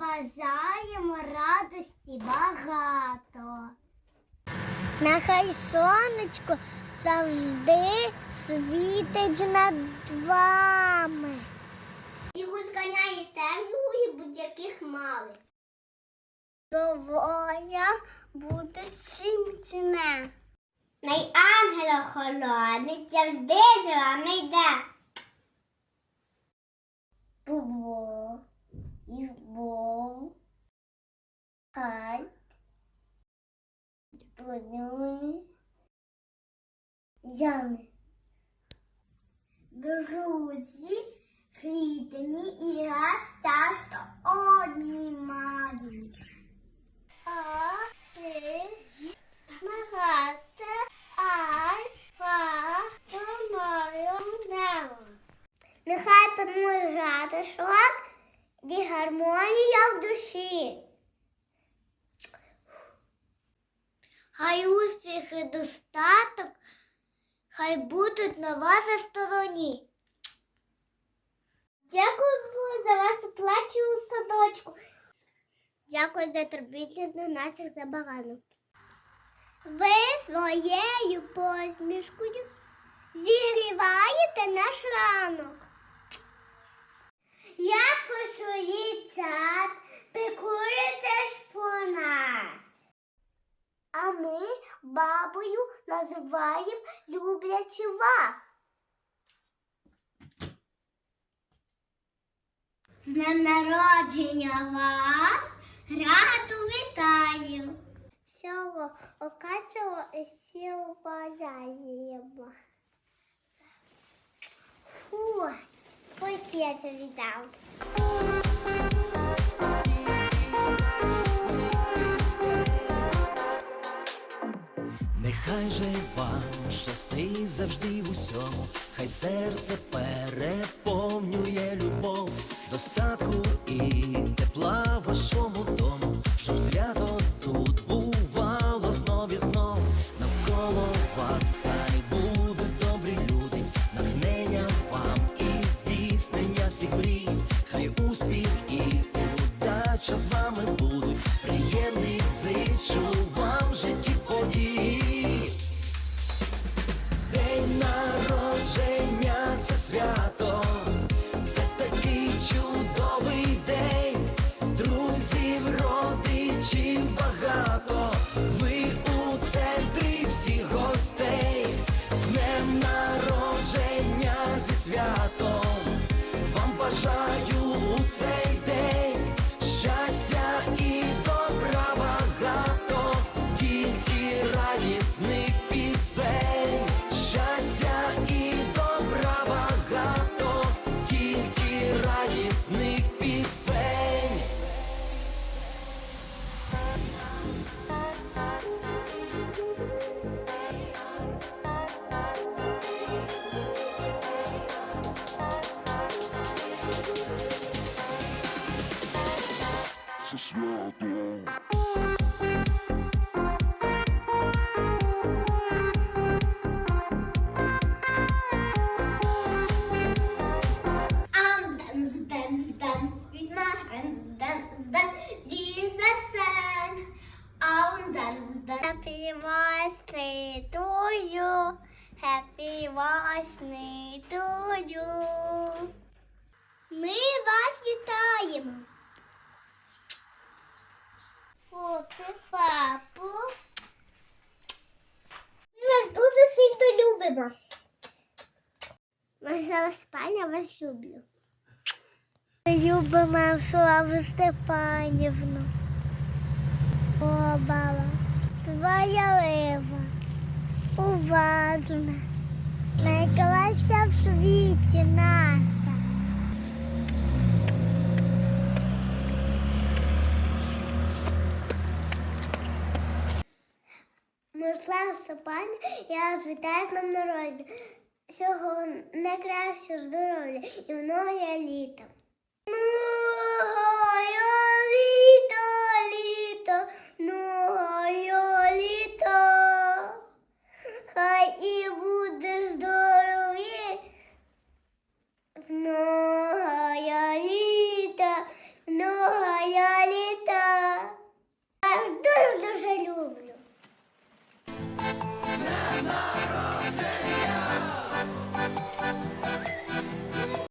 бажаємо радості багато. Нехай сонечко завжди світить над вами. І розганяє темряву будь-яких мали. Довоя буде всім ціне. Най ангела холодить завжди жива не йде. Бубо і бов. Хай. Подуй. Ями. Друзі, рідні і раз часто обнімають. А ти Магата, ай, фа, помою небо. Нехай панує затишок і гармонія в душі. Хай успіх і достаток, хай будуть на вашій стороні. Дякую за вашу плачу садочку. Дякую за терпіння до наших забаганок. Ви своєю посмішкою зігріваєте наш ранок. Як пишується, пікуєтесь по нас. А ми бабою називаємо люблячи вас. З днем народження вас раду вітаю. Всього окасого і сіло бажаємо. Фу, пакет віддав. Нехай же вам щастить завжди в усьому, хай серце переповнює любов, достатку і радісних пісень. I'm Dance, with my hands, dance, dance, Jesus and I'm dance, dance. Happy birthday to you, happy birthday to you. Ми вас вітаємо. Попи, папу. Ми вас дуже сильно любимо. Марсела Степаня, вас люблю. Любимо Славу Степанівну. О, баба, своялива, уважна, найкраща в світі наша. Мирослава Степаня, я вітаю з днем народження. Всього найкращого здоров'я і много літа.